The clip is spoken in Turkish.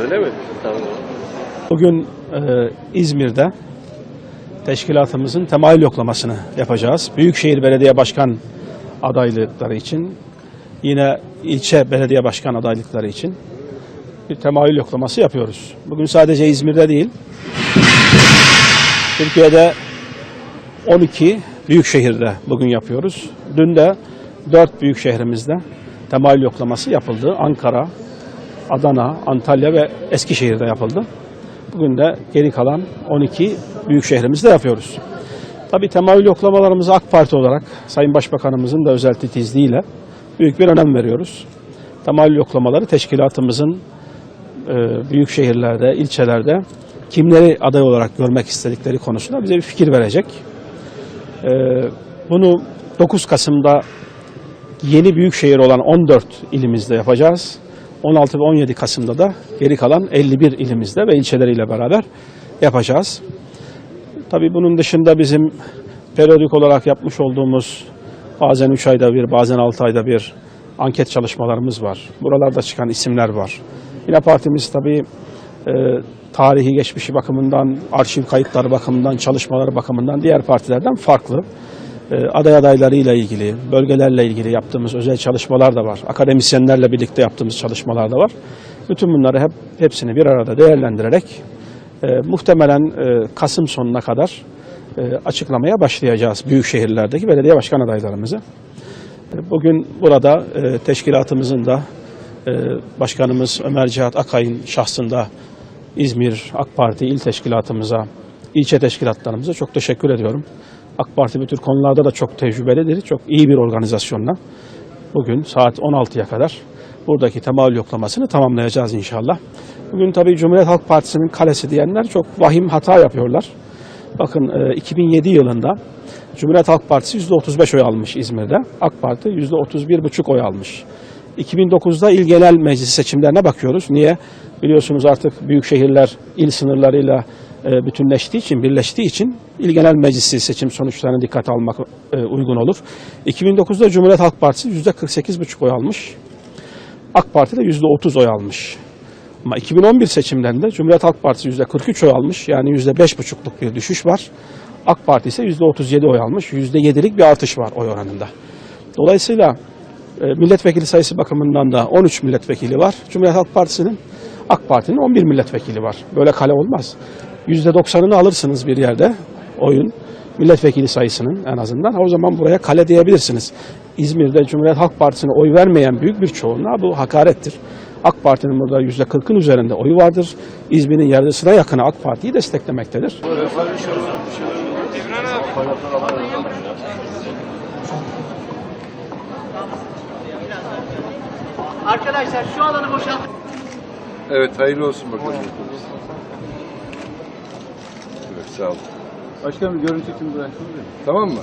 Öyle mi? Tamam. Bugün e, İzmir'de teşkilatımızın temayül yoklamasını yapacağız. Büyükşehir Belediye Başkan adaylıkları için, yine ilçe belediye başkan adaylıkları için bir temayül yoklaması yapıyoruz. Bugün sadece İzmir'de değil, Türkiye'de 12 büyük şehirde bugün yapıyoruz. Dün de 4 büyük şehrimizde temayül yoklaması yapıldı. Ankara, Adana, Antalya ve Eskişehir'de yapıldı. Bugün de geri kalan 12 büyük şehrimizde yapıyoruz. Tabii temayül yoklamalarımızı AK Parti olarak Sayın Başbakanımızın da özel titizliğiyle büyük bir önem veriyoruz. Temayül yoklamaları teşkilatımızın e, büyük şehirlerde, ilçelerde kimleri aday olarak görmek istedikleri konusunda bize bir fikir verecek. E, bunu 9 Kasım'da yeni büyük şehir olan 14 ilimizde yapacağız. 16 ve 17 Kasım'da da geri kalan 51 ilimizde ve ilçeleriyle beraber yapacağız. Tabii bunun dışında bizim periyodik olarak yapmış olduğumuz bazen 3 ayda bir, bazen 6 ayda bir anket çalışmalarımız var. Buralarda çıkan isimler var. Yine partimiz tabii e, tarihi geçmişi bakımından, arşiv kayıtları bakımından, çalışmaları bakımından diğer partilerden farklı. E, aday adaylarıyla ilgili, bölgelerle ilgili yaptığımız özel çalışmalar da var. Akademisyenlerle birlikte yaptığımız çalışmalar da var. Bütün bunları hep hepsini bir arada değerlendirerek e, muhtemelen e, Kasım sonuna kadar e, açıklamaya başlayacağız büyük şehirlerdeki belediye başkan adaylarımızı. E, Bugün burada e, teşkilatımızın da e, Başkanımız Ömer Cihat Akay'ın şahsında İzmir AK Parti il teşkilatımıza, ilçe teşkilatlarımıza çok teşekkür ediyorum. AK Parti bu tür konularda da çok tecrübelidir, çok iyi bir organizasyonla bugün saat 16'ya kadar buradaki temayül yoklamasını tamamlayacağız inşallah. Bugün tabii Cumhuriyet Halk Partisi'nin kalesi diyenler çok vahim hata yapıyorlar. Bakın e, 2007 yılında Cumhuriyet Halk Partisi %35 oy almış İzmir'de. AK Parti %31,5 oy almış. 2009'da il genel meclis seçimlerine bakıyoruz. Niye? Biliyorsunuz artık büyük şehirler il sınırlarıyla e, bütünleştiği için, birleştiği için il genel meclisi seçim sonuçlarına dikkate almak e, uygun olur. 2009'da Cumhuriyet Halk Partisi %48,5 oy almış. AK Parti de %30 oy almış. Ama 2011 seçimlerinde Cumhuriyet Halk Partisi %43 oy almış. Yani %5,5'luk bir düşüş var. AK Parti ise %37 oy almış. %7'lik bir artış var oy oranında. Dolayısıyla e, milletvekili sayısı bakımından da 13 milletvekili var. Cumhuriyet Halk Partisi'nin AK Parti'nin 11 milletvekili var. Böyle kale olmaz. %90'ını alırsınız bir yerde oyun milletvekili sayısının en azından. O zaman buraya kale diyebilirsiniz. İzmir'de Cumhuriyet Halk Partisi'ne oy vermeyen büyük bir çoğunluğa bu hakarettir. AK Parti'nin burada %40'ın üzerinde oyu vardır. İzmir'in yarısına yakını AK Parti'yi desteklemektedir. Arkadaşlar şu alanı boşaltın. Evet hayırlı olsun bakalım. Sağ olun. Başkanım görüntü için bıraktınız Tamam mı?